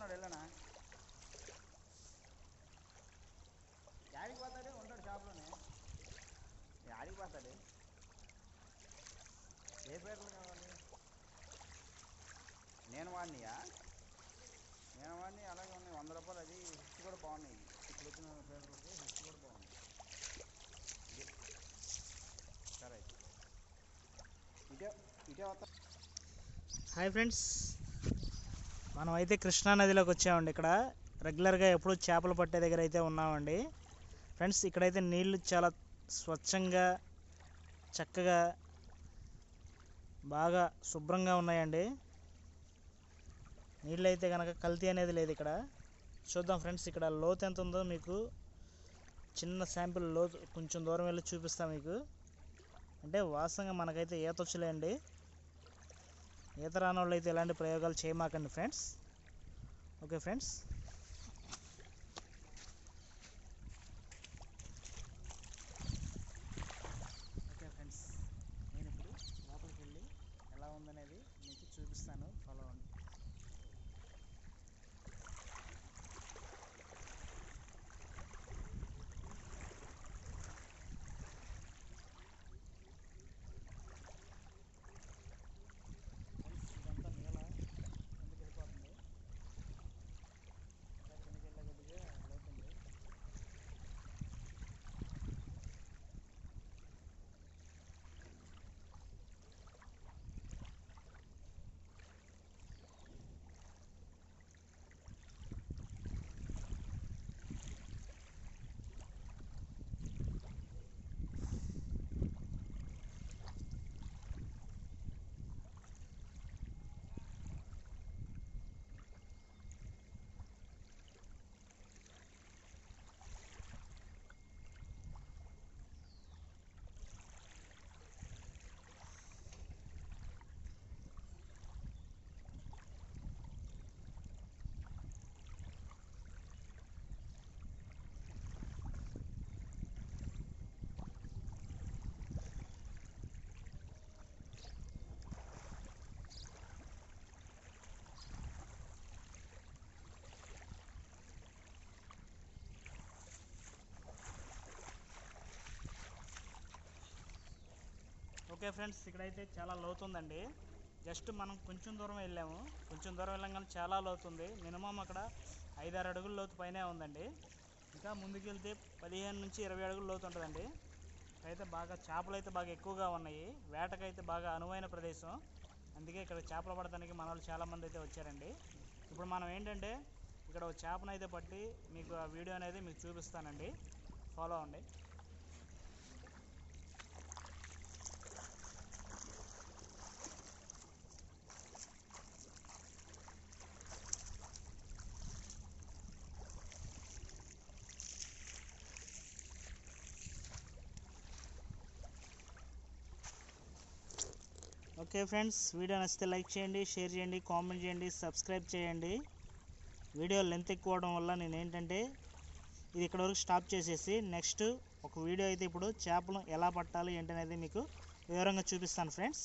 ఉన్నాడు వెళ్ళనా? యాడికి పోతాడే? ఉంటాడు షాప్లోనే. యాడికి పోతాడే? ఏ పేర్లు కావాలి? నేను వాడినియా? నేను వాడిని అలాగే ఉన్నాయి. వంద రూపాయలు అది హిస్ట్ కూడా బాగున్నాయి. ఇప్పుడు వచ్చిన పేర్లు హిస్ట్ కూడా బాగుంది సరే. అయితే. ఇదే వస్తా. Hi friends. మనం అయితే కృష్ణా నదిలోకి వచ్చామండి ఇక్కడ. రెగ్యులర్గా ఎప్పుడు చేపలు పట్టే దగ్గర అయితే ఉన్నామండి. ఫ్రెండ్స్ ఇక్కడైతే నీళ్ళు చాలా స్వచ్ఛంగా చక్కగా బాగా శుభ్రంగా ఉన్నాయండి. నీళ్ళు అయితే కనుక కల్తీ అనేది లేదు ఇక్కడ. చూద్దాం ఫ్రెండ్స్ ఇక్కడ లోతు ఎంత ఉందో మీకు. చిన్న శాంపిల్ లోతు కొంచెం దూరం వెళ్ళి చూపిస్తాం మీకు. అంటే వాస్తవంగా మనకైతే ఈత వచ్చలేండి. ఈత రాని వాళ్ళు అయితే ఎలాంటి ప్రయోగాలు చేయమాకండి friends? Okay friends? Okay friends నేను ఇప్పుడు లోపలికి వెళ్ళి ఎలా ఉందనేది మీకు చూపిస్తాను. ఫాలో అవ్వండి ఫ్రెండ్స్ ఇదంతా నీళ్ళ కిందకి వెళ్ళిపోతుంది ఇంకా కిందకి వెళ్ళే కొద్దిగా లోతుంది ఓకే ఫ్రెండ్స్ ఇక్కడైతే చాలా లోతుందండి. జస్ట్ మనం కొంచెం దూరం వెళ్ళాము. కొంచెం దూరం వెళ్ళంగానే చాలా లోతుంది. మినిమం అక్కడ ఐదారు అడుగుల లోతు పైనే ఉందండి. ఇంకా ముందుకెళ్తే పదిహేను నుంచి ఇరవై అడుగుల లోతు ఉంటుందండి. అయితే బాగా చేపలు అయితే బాగా ఎక్కువగా ఉన్నాయి. వేటకైతే బాగా అనువైన ప్రదేశం. అందుకే ఇక్కడ చేపలు పడడానికి మన వాళ్ళు చాలామంది అయితే వచ్చారండి. ఇప్పుడు మనం ఏంటంటే ఇక్కడ ఒక చేపను అయితే పట్టి మీకు ఆ వీడియో అనేది మీకు చూపిస్తానండి. ఫాలో అవ్వండి. ఓకే ఫ్రెండ్స్ వీడియో నచ్చితే లైక్ చేయండి షేర్ చేయండి కామెంట్ చేయండి సబ్స్క్రైబ్ చేయండి. వీడియో లెంత్ ఎక్కువ అవడం వల్ల నేను ఏంటంటే ఇది ఇక్కడ వరకు స్టాప్ చేసేసి నెక్స్ట్ ఒక వీడియో అయితే ఇప్పుడు చేపలు ఎలా పట్టాలి ఏంటనేది మీకు వివరంగా చూపిస్తాను ఫ్రెండ్స్.